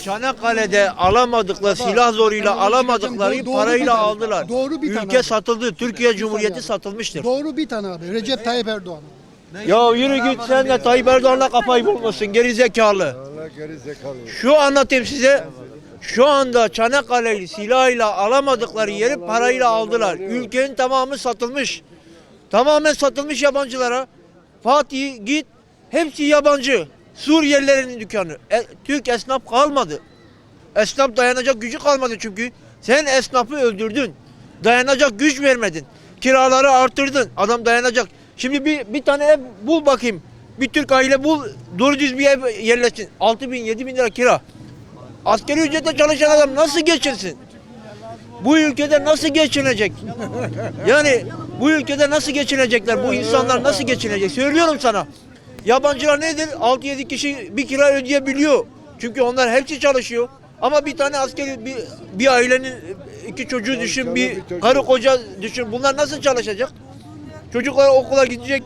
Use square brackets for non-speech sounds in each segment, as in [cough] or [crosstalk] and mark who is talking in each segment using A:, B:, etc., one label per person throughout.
A: Çanakkale'de alamadıkları silah zoruyla alamadıkları.
B: Doğru-
A: parayla
B: bir tane.
A: aldılar.
B: Doğru bir tane
A: Ülke
B: abi.
A: satıldı. Türkiye Cumhuriyeti satılmıştır.
B: Doğru bir tane abi. Recep Tayyip Erdoğan.
A: Ya yürü git sen de Tayyip Erdoğan'la kafayı bulmasın geri zekalı. Şu anlatayım size. Şu anda Çanakkale'yi silahıyla alamadıkları yeri parayla aldılar. Ülkenin tamamı satılmış. Tamamen satılmış yabancılara. Fatih git hepsi yabancı. Suriyelilerin dükkanı. E, Türk esnaf kalmadı. Esnaf dayanacak gücü kalmadı çünkü. Sen esnafı öldürdün. Dayanacak güç vermedin. Kiraları artırdın. Adam dayanacak. Şimdi bir, bir tane ev bul bakayım. Bir Türk aile bul. Doğru düz bir ev yerleşsin. 6 bin 7 bin lira kira. Askeri ücretle çalışan adam nasıl geçirsin? Bu ülkede nasıl geçinecek? [laughs] Yani bu ülkede nasıl geçinecekler? Bu insanlar nasıl geçinecek? Söylüyorum sana. Yabancılar nedir? 6-7 kişi bir kira ödeyebiliyor. Çünkü onlar hepsi çalışıyor. Ama bir tane askeri bir, bir ailenin iki çocuğu düşün, bir karı koca düşün. Bunlar nasıl çalışacak? Çocuklar okula gidecek.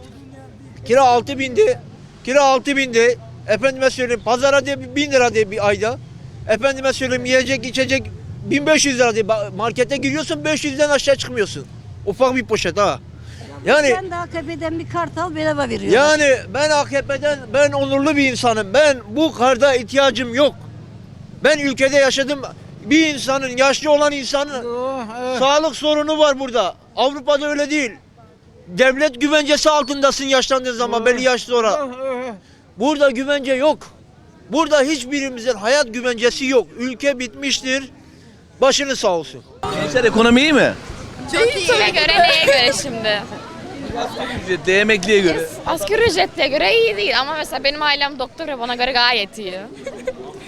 A: Kira 6 bindi. Kira 6 bindi. Efendime söyleyeyim pazara diye 1000 lira diye bir ayda. Efendime söyleyeyim yiyecek içecek 1500 lira diye. Markete giriyorsun 500'den aşağı çıkmıyorsun. Ufak bir poşet ha. Yani
C: Sen de AKP'den bir kartal bedava veriyor.
A: yani ben AKP'den ben onurlu bir insanım. Ben bu karda ihtiyacım yok. Ben ülkede yaşadım. Bir insanın yaşlı olan insanın sağlık sorunu var burada. Avrupa'da öyle değil. Devlet güvencesi altındasın yaşlandığın zaman belli yaş sonra. Burada güvence yok. Burada hiçbirimizin hayat güvencesi yok. Ülke bitmiştir. Başını sağ olsun.
D: Gençler ekonomi iyi mi?
E: Kime göre neye göre şimdi?
D: Ücretli, emekliye göre.
E: Asgari ücretliye göre iyi değil ama mesela benim ailem doktor ve bana göre gayet iyi.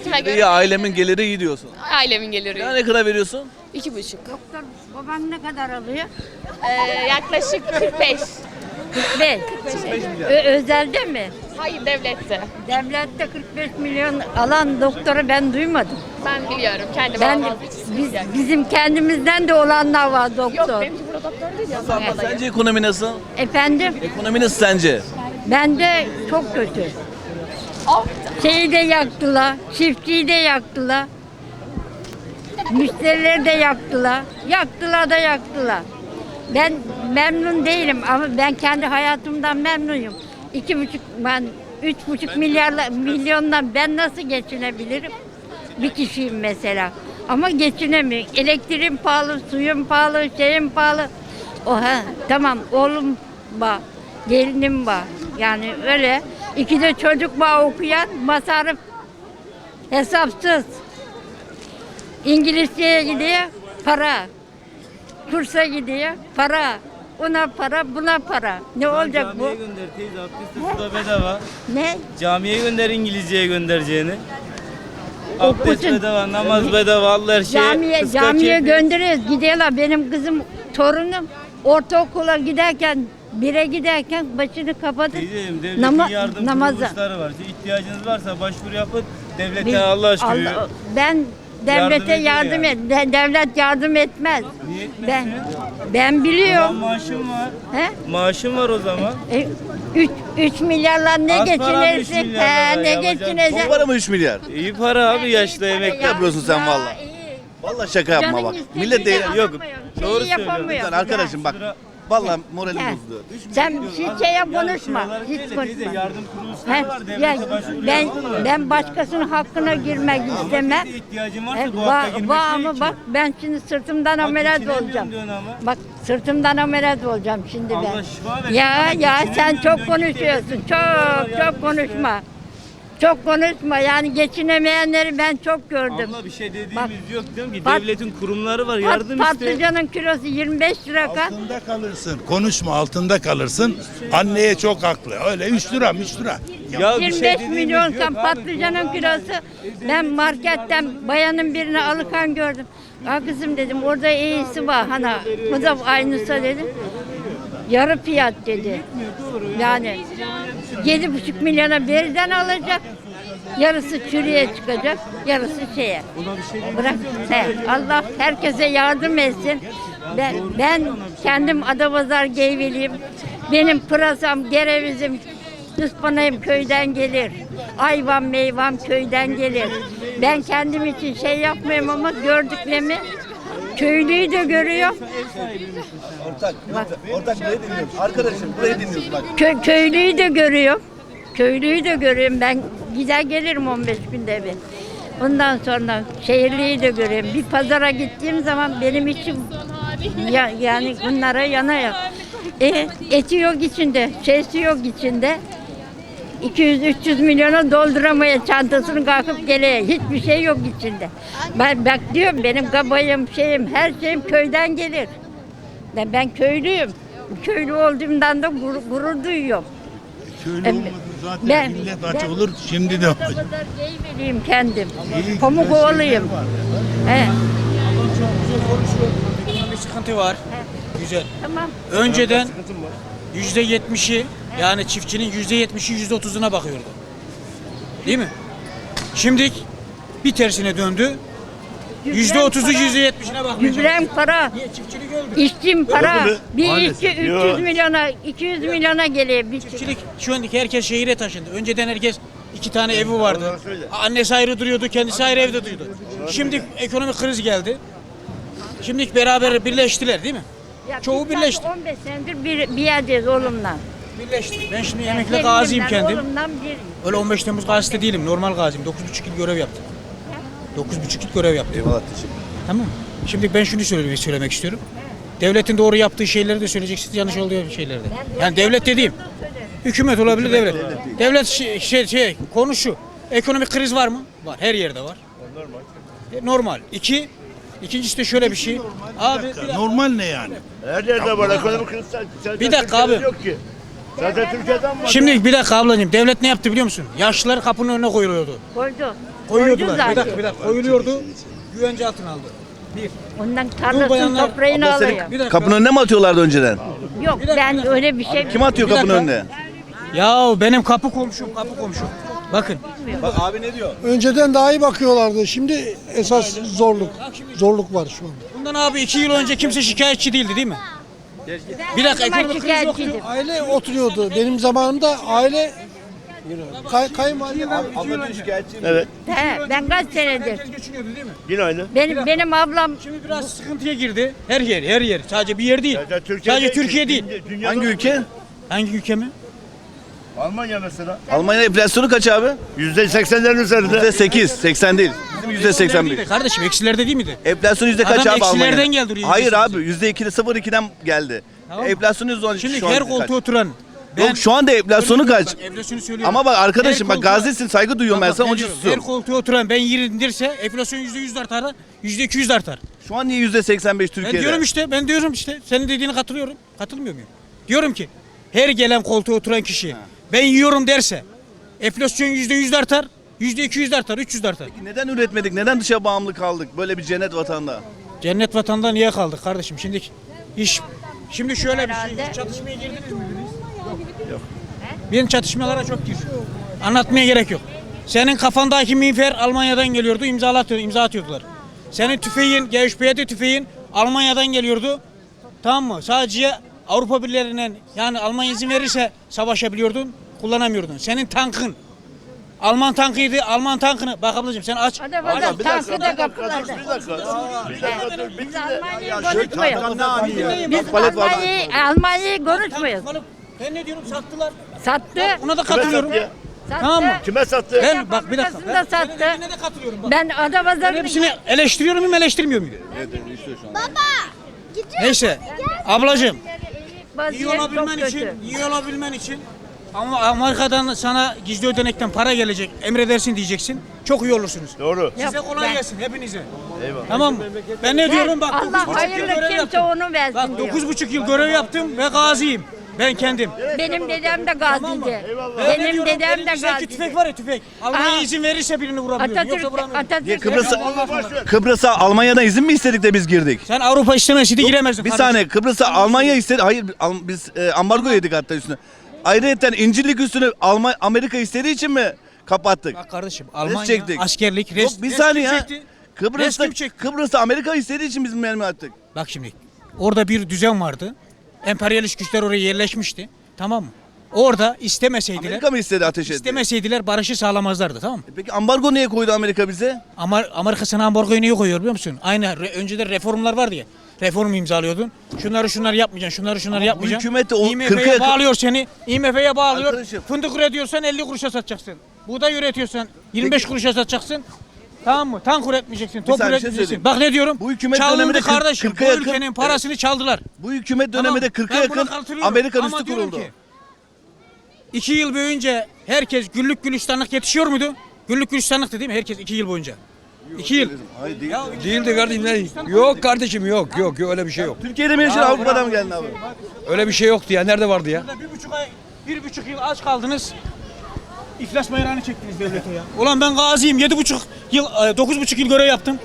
E: Kime göre?
D: İyi ailemin geliri iyi diyorsun.
E: Ailemin geliri.
D: Ya ne kadar veriyorsun?
E: İki buçuk.
C: Doktor baban ne kadar alıyor?
E: Ee, yaklaşık 45.
C: 45. Ö- özelde mi?
E: Hayır devlette.
C: Devlette 45 milyon alan doktoru ben duymadım.
E: Ben biliyorum. Kendi
C: Ben biz, bizim kendimizden de olanlar var
E: Yok
C: doktor.
E: benimki burada doktor değil ya.
D: Abla sence ekonomi nasıl?
C: Efendim
D: Ekonomi nasıl sence?
C: bende çok kötü. Şeyi de yaktılar, çiftçiyi de yaktılar. Müşterileri de yaktılar. Yaktılar da yaktılar. Ben memnun değilim ama ben kendi hayatımdan memnunum. İki buçuk, ben üç buçuk milyarla, milyondan ben nasıl geçinebilirim? Bir kişiyim mesela. Ama geçinemiyorum. Elektriğim pahalı, suyum pahalı, şeyim pahalı. Oha tamam oğlum var, gelinim var. Yani öyle. İki de çocuk var okuyan masarif hesapsız. İngilizceye gidiyor para. Kursa gidiyor para. Ona para buna para. Ne olacak bu?
F: Camiye gönder teyze abdesti su da bedava.
C: Ne?
F: Camiye gönder İngilizceye göndereceğini. Abdest bedava, namaz bedava, Allah her şeye.
C: Camiye,
F: kıska
C: camiye
F: keyfi.
C: gönderiyoruz. Gidiyorlar. Benim kızım, torunum ortaokula giderken, bire giderken başını kapadı.
F: Teyzeciğim devletin
C: Nama-
F: yardım
C: namaza.
F: kuruluşları var. İhtiyacınız varsa başvuru yapın. Devlete
C: Biz-
F: Allah aşkına.
C: Allah- ben devlete yardım,
F: yani.
C: et. de- devlet yardım etmez.
F: Niye?
C: Ben ben biliyorum.
F: maaşım var.
C: He?
F: Maaşım var o zaman.
C: E, 3 3 milyarla ne
F: Az para abi, üç
C: geçinirsin?
F: milyarla
C: He, ne
F: yapacak.
C: geçineceksin?
D: Çok para mı 3 milyar?
F: İyi para abi yaşlı emekli.
D: yapıyorsun sen
C: Ya,
D: valla.
C: iyi.
D: Vallahi şaka yapma
C: Canın
D: bak.
C: istediğini
D: Millet değil.
C: alamıyor.
F: Yok,
C: Şeyi
F: doğru söylüyorsun.
C: yapamıyor.
D: Lütfen arkadaşım bak. Vallahi moralim
C: He. Sen
D: diyorsun.
C: hiç şeye
F: Ya
C: konuşma.
F: şey
C: Hiç
F: değil de teyze,
C: konuşma.
F: yardım kuruluşları
C: He,
F: var.
C: ya,
F: Devlete başvuru
C: ben ben başkasının hakkına girmek istemem.
F: İhtiyacın varsa
C: E,
F: bu hakka
C: va,
F: girmek ne için?
C: bak ben şimdi sırtımdan ameliyat
F: geçinemiyorum
C: olacağım.
F: diyorsun ama.
C: Bak sırtımdan ameliyat olacağım şimdi
F: Allah
C: ben.
F: versin
C: Ya
F: ama
C: ya sen
F: geçinemiyorum
C: çok
F: diyorsun,
C: konuşuyorsun. Çok çok konuşma. Çok konuşma. Yani geçinemeyenleri ben çok gördüm.
F: Abla bir şey dediğimiz
C: Bak,
F: yok diyorum ki
C: pat-
F: devletin kurumları var
C: Pat,
F: yardım iste.
C: patlıcanın kilosu 25 lira kat.
G: Altında kalırsın. Konuşma altında kalırsın. Anneye çok haklı. Öyle 3 lira 3 lira.
F: Ya bir şey
C: 25
F: dediğimiz
C: milyon
F: yok
C: kan
F: abi.
C: patlıcanın kilosu. Ben marketten bayanın birine alıkan gördüm. Ya kızım dedim orada iyisi var. Hani bu da aynısı dedim. Yarı fiyat dedi. Yani yedi buçuk milyona birden alacak. Yarısı çürüye çıkacak, yarısı şeye. Bırak. He, Allah herkese yardım etsin. Ben, ben kendim Adapazar Geyveliyim. Benim pırasam, gerevizim, ıspanayım köyden gelir. ayvam meyvam köyden gelir. Ben kendim için şey yapmıyorum ama gördüklerimi köylüyü de görüyor.
D: Ortak, lütfen. ortak burayı dinliyoruz. Arkadaşım burayı dinliyoruz bak.
C: Kö- köylüyü de görüyor. Köylüyü de görüyorum. Ben gider gelirim 15 günde bir. Ondan sonra şehirliyi de görüyorum. Bir pazara gittiğim zaman benim için ya, yani bunlara yanayım. E, eti yok içinde, şeysi yok içinde. 200-300 milyona dolduramaya çantasını kalkıp geleye. Hiçbir şey yok içinde. Ben bak diyorum benim kabayım şeyim her şeyim köyden gelir. Ben, ben köylüyüm. Köylü olduğumdan da gurur, gurur duyuyorum.
G: Köylü olmadı zaten
C: ben-
G: millet aç
C: ben-
G: olur şimdi de aç.
C: kadar vereyim kendim. Pamuk oğluyum. He,
F: Bir sıkıntı var. Güzel.
C: tamam.
F: Önceden yüzde yetmişi yani çiftçinin yüzde yetmişi yüzde otuzuna bakıyordu. Değil mi? Şimdi bir tersine döndü. Yüzde otuzu yüzde yetmişine bakmayacak.
C: Gübrem para,
F: Niye çiftçilik öldü?
C: işçim para. Bir işçi 300 milyona, 200 milyona geliyor. Bir
F: Çiftçilik şu andaki herkes şehire taşındı. Önceden herkes iki tane evi vardı. Annesi ayrı duruyordu, kendisi ayrı evde duruyordu. Şimdi ekonomik kriz geldi. Şimdi beraber birleştiler değil mi?
C: Ya
F: Çoğu
C: biz
F: birleşti.
C: zaten 15 senedir bir, bir yerdeyiz oğlumla.
F: Birleşti. Ben şimdi emekli gaziyim
C: Kendimden,
F: kendim.
C: Oğlumdan bir.
F: Öyle 15 Temmuz gazete değilim. Normal gaziyim. 9,5 yıl görev yaptım. 9,5 yıl görev yaptım.
D: Eyvallah teşekkür
F: Tamam mı? Şimdi ben şunu söylemek, söylemek istiyorum. Devletin doğru yaptığı şeyleri de söyleyeceksiniz, yanlış olduğu şeyleri de. Yani devlet dediğim, hükümet olabilir devlet. Devlet şey, şey, şey konu şu. Ekonomik kriz var mı? Var. Her yerde var. Normal. Normal. İki, ikincisi de şöyle bir şey. Abi bir dakika.
G: Normal ne yani?
H: Her yerde var ekonomik kriz. Sadece
F: Bir dakika abi.
H: Yok ki. Zaten Türkiye'den var.
F: Şimdi bir dakika ablacığım. Devlet ne yaptı biliyor musun? Yaşlılar kapının önüne koyuluyordu.
C: Koydu. Koydu
F: Koyuyordular. Bir
C: zaten.
F: dakika bir dakika. Koyuluyordu. Güvence altına aldı. Bir.
C: Ondan
F: Bu
C: tarlasını
F: bayanlar-
C: toprağını alıyor.
D: senin
F: Bir dakika.
D: kapının önüne mi atıyorlardı önceden?
C: Yok ben öyle bir şey
D: Kim atıyor kapının önüne?
F: Ya benim kapı komşum, kapı komşum. Bakın.
D: Bak abi ne diyor?
B: Önceden daha iyi bakıyorlardı. Şimdi esas zorluk. Zorluk var şu an.
F: Bundan abi iki yıl önce kimse şikayetçi değildi değil mi? Bir dakika ekonomik kriz
C: şikayetçiydim.
B: Aile oturuyordu. Benim zamanımda aile kay, kayınvalide
D: Abla.
H: Evet.
C: He, ben kaç senedir.
F: Herkes geçiniyordu değil mi?
H: Yine aynı.
C: Benim benim ablam
F: Şimdi biraz sıkıntıya girdi. Her yer, her yer. Sadece bir yer değil. Sadece Türkiye değil.
D: Hangi ülke?
F: Hangi ülke mi?
H: Almanya mesela.
D: Almanya enflasyonu kaç abi?
H: Yüzde seksenlerin üzerinde.
D: Yüzde 8, 80 değil. Bizim yüzde 81.
F: Değil. Kardeşim eksilerde değil miydi?
D: Enflasyon yüzde kaç
F: Adam
D: abi Almanya'da?
F: eksilerden geldi oraya,
D: Hayır abi yüzde 2'de 0.2'den geldi.
F: Tamam.
D: Enflasyon yüzde 12
F: Şimdi
D: şu an
F: her
D: kaç?
F: koltuğa oturan. Ben
D: Yok şu anda enflasyonu kaç?
F: Enflasyonu söylüyorum.
D: Ama bak arkadaşım
F: Her
D: bak
F: koltuğa-
D: gazisin saygı duyuyorum ben
F: bak,
D: sana onun için
F: diyorum? Her
D: susuyorum.
F: koltuğa oturan ben yeri indirse enflasyon yüzde yüz de artar, yüzde iki yüz de artar.
D: Şu an niye yüzde 85
F: Ben
D: Türkiye'de?
F: diyorum işte, ben diyorum işte. Senin dediğine katılıyorum. Katılmıyor muyum? Diyorum ki her gelen koltuğa oturan kişi ben yiyorum derse enflasyon yüzde yüz artar, yüzde iki yüz artar, üç yüz artar.
D: Neden üretmedik? Neden dışa bağımlı kaldık? Böyle bir cennet vatanda.
F: Cennet vatanda niye kaldık kardeşim? Şimdi iş şimdi şöyle bir şey. Hiç Çatışmaya girdiniz mi? Yok. Ben çatışmalara çok girdim. Anlatmaya gerek yok. Senin kafandaki miğfer Almanya'dan geliyordu, imzalatıyor, imza atıyordular. Senin tüfeğin, GHP'de tüfeğin Almanya'dan geliyordu. Tamam mı? Sadece Avrupa Birliği'yle yani Almanya izin verirse savaşabiliyordun, kullanamıyordun. Senin tankın Alman tankıydı. Alman tankını. Bak ablacığım sen aç.
C: Hadi bakalım tankı da kapılarda.
H: Bir dakika. Bir dakika dur.
C: Biz Almanya'yı konuşmuyoruz. Biz
D: palet var.
C: Almanya'yı Almanya'yı konuşmuyoruz.
F: Ben ne diyorum sattılar.
C: Sattı.
F: Ona da
H: Kime
F: katılıyorum.
H: sattı ya?
C: Sattı.
F: Tamam mı?
H: Kime sattı?
F: Ben bak bir dakika.
C: Fabrikasını da sattı.
F: Senin dediğine de katılıyorum bak.
C: Ben
F: Ben
C: Adapazarı'nın
F: hepsini eleştiriyor muyum, eleştirmiyor muyum? Neyse. Ablacığım, iyi
C: vaziyet çok
F: olabilmen için,
C: kötü.
F: iyi olabilmen için ama Amerika'dan sana gizli ödenekten para gelecek, emredersin diyeceksin. Çok iyi olursunuz.
H: Doğru.
F: Size
C: Yok,
F: kolay
C: ben-
F: gelsin hepinize.
H: Eyvallah.
F: Tamam mı? Ben ne diyorum bak.
C: Allah
F: 9,5 yıl
C: hayırlı
F: görev
C: kimse
F: yaptım.
C: onu versin
F: Bak
C: diyor.
F: 9,5 yıl görev yaptım ve gaziyim. Ben kendim.
C: Benim dedem de
F: Tamam mı?
C: gaziydi.
F: Ben ne
C: Benim
F: diyorum,
C: dedem de
F: elinizdeki
C: gaziydi.
F: tüfek var ya tüfek. Almanya
C: Aa.
F: izin verirse birini vurabiliyorum.
C: Atatürk,
F: Yoksa vuramıyorum.
C: Atatürk.
D: Kıbrıs'a Kıbrıs'a Almanya'dan izin mi istedik de biz girdik?
F: Sen Avrupa istemesiydi giremezdin.
D: Bir
F: kardeşim.
D: saniye Kıbrıs'a Almanya istedi. Hayır Al- biz e, ambargo yedik hatta üstüne. Ayrıca İncirlik üstünü Alman Amerika istediği için mi kapattık?
F: Bak kardeşim Almanya
D: çektik.
F: askerlik res,
D: Yok bir
F: res
D: saniye ya.
F: çekti?
D: Kıbrıs'ta
F: Res kim çekti?
D: Kıbrıs'ta Amerika istediği için biz mermi attık.
F: Bak şimdi orada bir düzen vardı. Emperyalist güçler oraya yerleşmişti. Tamam mı? Orada istemeseydiler,
D: Amerika mı istedi ateş etti?
F: istemeseydiler barışı sağlamazlardı tamam mı?
D: Peki ambargo niye koydu Amerika bize?
F: Ama Amerika sana ambargoyu niye koyuyor biliyor musun? Aynı re- önceden reformlar vardı ya. Reform imzalıyordun. Şunları şunları yapmayacaksın, şunları şunları yapmayacaksın.
D: hükümet de o 40'a
F: IMF'ye
D: yakın-
F: bağlıyor seni. IMF'ye bağlıyor.
D: Arkadaşım.
F: Fındık üretiyorsan 50 kuruşa satacaksın. Buğday üretiyorsan 25 kuruşa satacaksın. Tamam mı? Tank üretmeyeceksin, top
D: saniye, bir şey
F: üretmeyeceksin.
D: söyleyeyim.
F: Bak ne diyorum?
D: Bu hükümet
F: Çalındı
D: döneminde kırk-
F: kardeşim.
D: kırka
F: Bu
D: yakın-
F: ülkenin parasını çaldılar.
D: Bu hükümet
F: Tamam,
D: döneminde 40'a
F: ben buna
D: yakın
F: katılıyorum.
D: Amerikan
F: Ama
D: üstü
F: diyorum
D: kuruldu.
F: ki, İki yıl boyunca herkes güllük gülistanlık yetişiyor muydu? Güllük gülistanlıktı değil mi? Herkes iki yıl boyunca. İki yıl.
D: Hayır değil.
F: Ya,
I: Değildi kardeşim. ne- Yok kardeşim yok yok yok öyle bir şey yok.
D: Türkiye'de mi yaşıyorsun Avrupa'dan mı geldin abi?
I: Öyle bir şey yoktu ya. Nerede vardı ya?
F: Bir buçuk ay, bir buçuk yıl aç kaldınız. İflas bayrağını çektiniz devlete ya. Ulan ben gaziyim. Yedi buçuk yıl, e, dokuz buçuk yıl görev yaptım.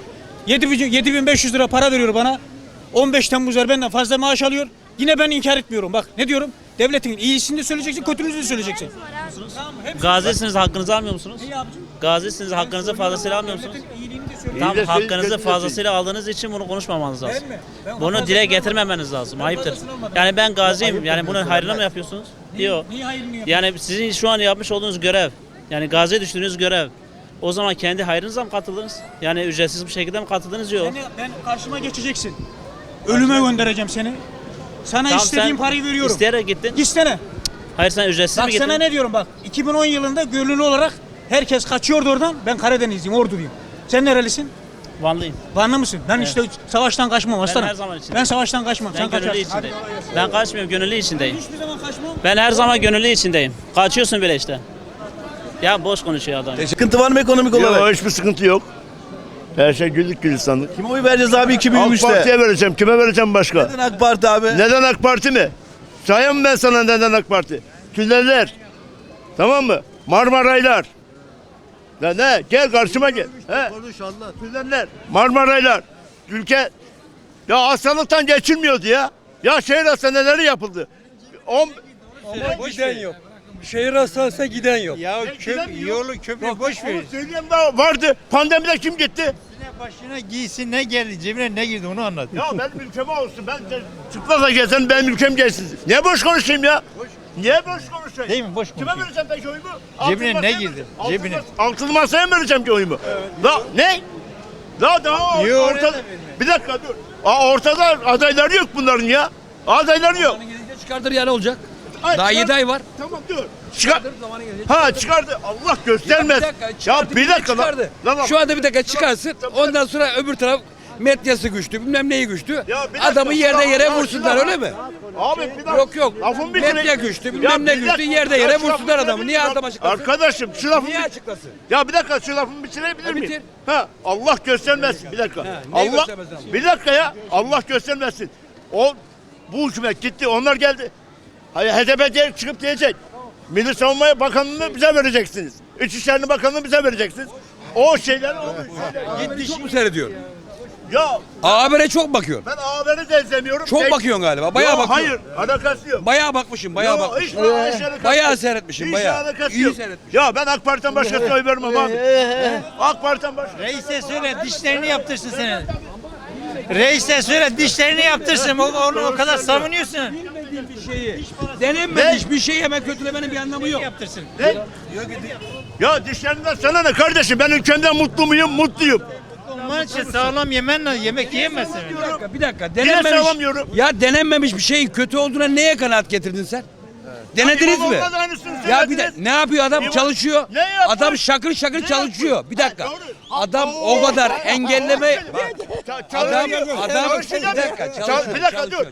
F: Yedi, yedi bin beş yüz lira para veriyor bana. 15 Temmuz'lar benden fazla maaş alıyor. Yine ben inkar etmiyorum. Bak ne diyorum? Devletin iyisini de söyleyeceksin, kötülüğünü de söyleyeceksin.
J: Gazisiniz hakkınızı almıyor musunuz?
F: İyi abicim.
J: Gazisiniz hakkınızı fazlasıyla almıyor musunuz? Tam
H: İyi de söyle, kötü
J: hakkınızı
H: de
J: fazlasıyla aldığınız için bunu konuşmamanız lazım.
F: Ben mi? Ben
J: Bunu dile
F: almadım.
J: getirmemeniz lazım. Ayıptır.
F: fazlasını almadım.
J: Yani ben gaziyim. Yani bunun hayrına mı yapıyorsunuz? Yok.
F: Niye hayrını yapıyorsun?
J: Yani sizin şu an yapmış olduğunuz görev, yani gaziye düştüğünüz görev, o zaman kendi hayrınıza mı katıldınız? Yani ücretsiz bir şekilde mi katıldınız? Yok.
F: Seni, ben karşıma geçeceksin. Ölüme göndereceğim seni. Sana
J: Tamam,
F: istediğim
J: sen
F: parayı veriyorum.
J: İsteyerek gittin.
F: Gitsene.
J: Hayır sen ücretsiz mi
F: Bak
J: gittin?
F: sana ne diyorum bak. 2010 yılında gönüllü olarak herkes kaçıyordu oradan. Ben Karadenizliyim, Orduluyum. Sen nerelisin?
J: Vanlıyım.
F: Vanlı mısın? Ben işte savaştan kaçmam aslanım.
J: her zaman içindeyim.
F: Ben savaştan kaçmam.
J: Ben
F: Sen
J: gönüllü
F: kaçarsın.
J: içindeyim. Ben kaçmıyorum, gönüllü içindeyim.
F: Hiçbir zaman kaçmam.
J: Ben her zaman gönüllü içindeyim. Kaçıyorsun bile işte. Ya boş konuşuyor adam.
D: Sıkıntı var mı ekonomik
H: Yok
D: olarak?
H: hiçbir sıkıntı yok. Her şey güllük gülistanlık.
D: Kime oy vereceğiz abi
H: AK
D: 2023'te?
H: Parti'ye vereceğim. Kime vereceğim başka?
D: Neden AK Parti abi?
H: Neden AK Parti mi? Sayayım ben sana neden AK Parti? Tüneller. Tamam mı? Marmaraylar. Ya ne? Gel karşıma gel. He? Konuş Allah. Tüneller. Marmaraylar. Ülke ya hastalıktan geçilmiyordu ya. Ya şehir hastaneleri yapıldı. On...
I: Giden yok. Şehir hastanesine giden yok.
K: Ya köp,
H: yok.
K: yolu köprü boş ver.
H: Onu daha vardı. Pandemide kim gitti?
K: Başına giysin ne geldi cebine ne girdi onu anlat.
H: Ya benim ülkeme olsun. Ben de çıplakla gelsen benim ülkem gelsin. Niye boş konuşayım ya? Niye boş konuşayım?
K: Değil mi? Boş
H: Kime
K: konuşuyor.
H: vereceğim peki oyumu?
K: Cebine
H: Altılı
K: ne girdi? Cebine.
H: mas- Altılı masaya mı vereceğim ki oyumu? La ne? La daha
K: Yo,
H: ortada. Bir dakika dur. Aa, ortada adayları yok bunların ya. Adayları yok.
I: Çıkardır yani olacak.
H: Ay,
I: Daha
H: çıkar-
I: 7 ay var.
H: Tamam dur. Çıkar. Ha çıkardı. Allah göstermez. Ya bir dakika, lan.
I: çıkardı.
H: Lan bak.
I: Şu anda bir dakika çıkarsın. Ondan sonra öbür taraf medyası güçlü, bilmem neyi güçlü.
H: Bir dakika,
I: Adamı yerde
H: şuna-
I: yere
H: ya
I: vursunlar
H: şuna-
I: öyle mi?
H: Abi bir dakika.
I: Yok yok.
H: Lafımı bitireyim.
I: Medya güçlü,
H: Ya
I: bilmem ne
H: bir dakika.
I: Yerde yere vursunlar adamı. Niye adam açıklasın?
H: Arkadaşım şu lafımı
I: Niye açıklasın?
H: Ya bir dakika şu lafımı bitirebilir miyim?
I: bitir.
H: Ha Allah göstermesin bir dakika.
I: neyi
H: Allah
I: göstermesin ama?
H: bir dakika ya Allah göstermesin. O bu hükümet gitti onlar geldi. Hayır HDP diye çıkıp diyecek. Milli Savunma Bakanlığı'nı bize vereceksiniz. İçişleri Bakanlığı'nı bize vereceksiniz. O şeyler o.
I: Gitti çok mu seyrediyorsun?
H: Ya
I: A Haber'e çok bakıyorsun.
H: ben haberi de izlemiyorum.
I: Çok
H: Tek-
I: bakıyorsun galiba. Bayağı
H: Yo,
I: bakıyorsun.
H: Hayır alakası yok.
I: Bayağı bakmışım, bayağı
H: Yo,
I: bakmışım.
H: hiç- hiç alakası
I: Bayağı
H: yok.
I: seyretmişim,
H: Hiç
I: bayağı.
H: alakası
I: İyi
H: yok.
I: seyretmişim.
H: Ya ben AK Parti'den başkasına oy vermem abi. AK Parti'den başka.
K: Reis'e söyle dişlerini yaptırsın senin. Reis'e söyle dişlerini yaptırsın. O, onu o kadar savunuyorsun.
I: Denenmemiş bir şey hemen kötülemenin bir anlamı yok.
K: Yaptırsın.
H: Ne? Ya dişlerinden sana ne kardeşim? Ben ülkemden mutlu muyum? Mutluyum.
K: Olman için sağlam yemenle yemek yiyemezsin.
I: Bir dakika, bir dakika. Denenmemiş.
H: sağlamıyorum.
I: Ya denenmemiş bir şeyin kötü olduğuna neye kanaat getirdin sen? Denediniz mi?
H: İmamoğlu'na da aynısını
I: Ya bir de
H: söylediniz.
I: ne yapıyor adam
H: İmam-
I: çalışıyor.
H: Ne yapıyor?
I: Adam şakır şakır
H: Ne
I: çalışıyor.
H: yapıyor?
I: Bir dakika.
H: Ha, doğru.
I: Adam o kadar engelleme Bak, adam adam bir dakika
H: Çal-
I: çalışıyor.
H: Bir dakika dur.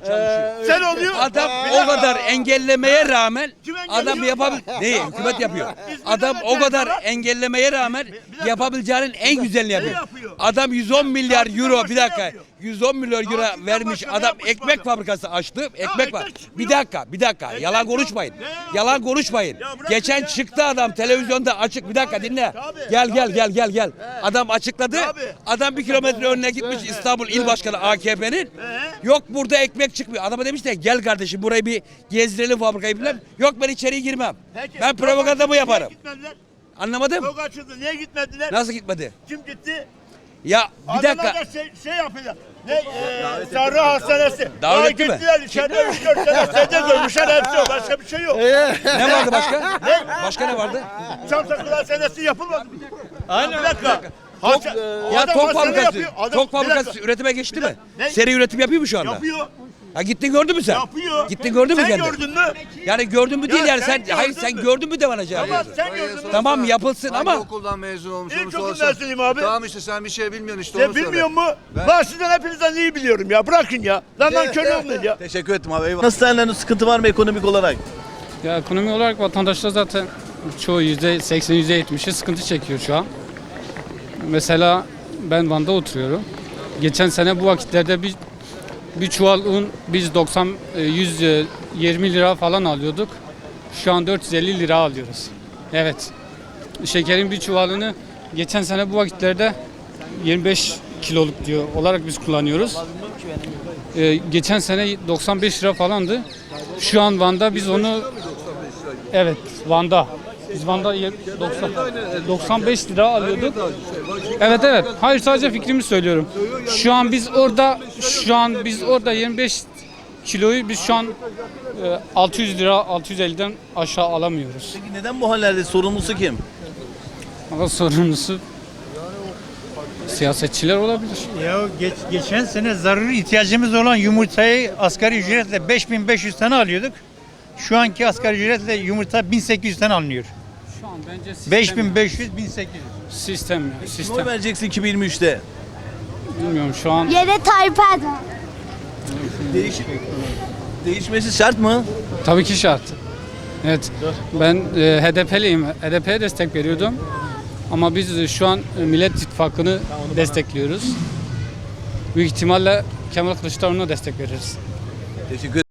H: Sen oluyor.
I: Adam o kadar engellemeye rağmen adam yapabil neyi hükümet yapıyor. Adam o kadar engellemeye rağmen yapabileceğinin en güzelini yapıyor. Adam 110 milyar euro bir dakika.
H: yapıyor?
I: 110 milyon euro vermiş adam ekmek fabrikası açtı. Ekmek var. Bir dakika, bir dakika. Yalan konuşmayın. Yalan konuşmayın. Geçen çıktı adam televizyonda açık. Bir dakika dinle. Gel gel gel gel gel. Adam açıkladı.
H: Tabii.
I: Adam bir kilometre önüne gitmiş İstanbul İl Başkanı AKP'nin. Yok burada ekmek çıkmıyor. Adama demiş de gel kardeşim burayı bir gezdirelim fabrikayı falan. Yok ben içeriye girmem.
H: Peki,
I: Ben propagandamı
H: niye
I: yaparım.
H: gitmediler?
I: Anlamadım.
H: Çok açıldı. Niye gitmediler?
I: Nasıl gitmedi?
H: Kim gitti?
I: Ya bir dakika.
H: Adamlar da şey, şey yapıyorlar. Ne? Ee, Sarı Hastanesi.
I: Daha mi?
H: gittiler içeride 3-4 sene sede görmüşler hepsi o. Başka bir şey yok.
I: Ne vardı başka? Başka ne vardı?
H: Çam saklı hastanesi yapılmadı. Aynen. Bir dakika.
I: Tok,
H: Hasta-
I: ya
H: adam
I: fabrikası.
H: yapıyor. Adam-
I: Tok
H: bir
I: fabrikası üretime geçti mi?
H: Ne?
I: Seri üretim yapıyor mu şu anda?
H: Yapıyor.
I: Ha gittin gördün mü sen?
H: Yapıyor.
I: Gittin gördün mü
H: sen
I: kendin?
H: gördün mü?
I: Yani gördün mü değil
H: Ya
I: yani
H: sen
I: sen, hayır
H: gördün
I: sen
H: mü?
I: gördün mü de bana cevap
H: Tamam sen gördün mü?
I: Tamam yapılsın ama
L: okuldan mezun olmuş
H: İlk
L: onu
H: okul
L: sorsan.
H: mezunuyum abi.
L: Tamam işte sen bir şey bilmiyorsun işte
H: Sen
L: onu söyle.
H: bilmiyor mu? Ben sizden hepinizden iyi biliyorum ya. Bırakın ya. Lan lan köle olmayın ya.
D: Teşekkür ettim abi. eyvallah. Nasıl değerlendiriyorsun? Sıkıntı var mı ekonomik olarak?
M: Ya ekonomi olarak vatandaşlar zaten çoğu yüzde 80 yüzde 70'i sıkıntı çekiyor şu an. Mesela ben Van'da oturuyorum. Geçen sene bu vakitlerde bir bir çuval un biz 90 e, 120 lira falan alıyorduk. Şu an 450 lira alıyoruz. Evet. Şekerin bir çuvalını geçen sene bu vakitlerde 25 kiloluk diyor olarak biz kullanıyoruz. Ee, geçen sene 95 lira falandı. Şu an Van'da biz onu Evet, Van'da. Biz Van'da yer- 90, 95 lira alıyorduk. Evet evet. Hayır sadece fikrimi söylüyorum. Şu an biz orada şu an biz orada 25 kiloyu biz şu an e, 600 lira 650'den aşağı alamıyoruz.
D: Peki neden bu hallerde sorumlusu kim?
M: Ama sorumlusu siyasetçiler olabilir.
K: Ya geç, geçen sene zaruri ihtiyacımız olan yumurtayı asgari ücretle 5500 tane alıyorduk. Şu anki asgari ücretle yumurta 1800 tane alınıyor.
M: An bence sistem,
K: 5500 1800.
M: sistem ya,
D: Kime oy
M: sistem.
D: vereceksin 2023'te?
M: Bilmiyorum şu an
N: Yine Tayyip Erdoğan.
D: Değiş Değişmesi şart mı?
M: Tabii ki şart. Evet. Ben e, HDP'liyim. HDP'ye destek veriyordum. Ama biz e, şu an e, Millet İttifakı'nı destekliyoruz. Büyük ihtimalle Kemal Kılıçdaroğlu'na destek veririz.
D: Teşekkür